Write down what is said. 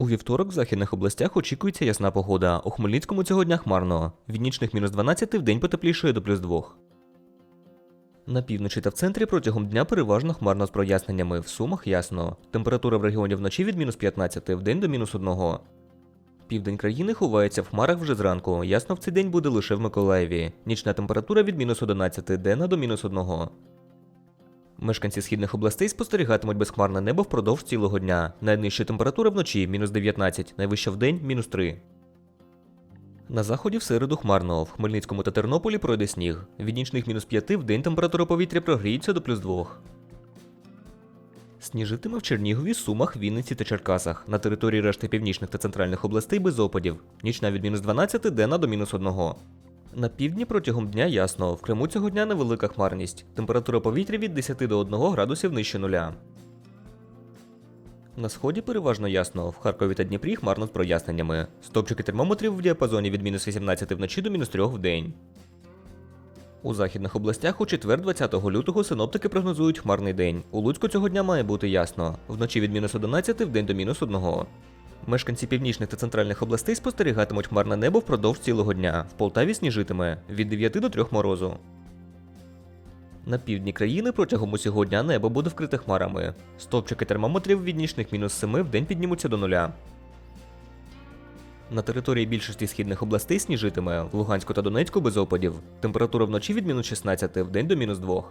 У вівторок в західних областях очікується ясна погода. У Хмельницькому цього дня хмарно. Від нічних мінус 12 в день потеплішає до плюс 2. На півночі та в центрі протягом дня переважно хмарно з проясненнями. В сумах ясно. Температура в регіоні вночі від мінус 15, в день до мінус 1. Південь країни ховається в хмарах вже зранку. Ясно в цей день буде лише в Миколаєві. Нічна температура від мінус 11, денна до мінус 1. Мешканці східних областей спостерігатимуть безхмарне небо впродовж цілого дня. Найнижча температура вночі мінус 19, найвища вдень мінус 3. На заході в середу хмарно. В Хмельницькому та Тернополі пройде сніг. Від нічних мінус 5 в день температура повітря прогріється до плюс 2. Сніжитиме в Чернігові, Сумах, Вінниці та Черкасах. На території решти північних та центральних областей без опадів. Нічна від мінус 12, денна до мінус 1. На півдні протягом дня ясно. В Криму цього дня невелика хмарність. Температура повітря від 10 до 1 градусів нижче нуля. На сході переважно ясно. В Харкові та Дніпрі хмарно з проясненнями. Стопчики термометрів в діапазоні від мінус 18 вночі до мінус 3 в день. У західних областях у четвер 20 лютого синоптики прогнозують хмарний день. У Луцьку цього дня має бути ясно. Вночі від мінус 11 в день до мінус 1. Мешканці північних та центральних областей спостерігатимуть хмарне небо впродовж цілого дня. В Полтаві сніжитиме від 9 до 3 морозу. На півдні країни протягом усього дня небо буде вкрите хмарами. Стовпчики термометрів від нічних мінус 7 в день піднімуться до нуля. На території більшості східних областей сніжитиме в Луганську та Донецьку без опадів. Температура вночі від мінус 16 в день до мінус 2.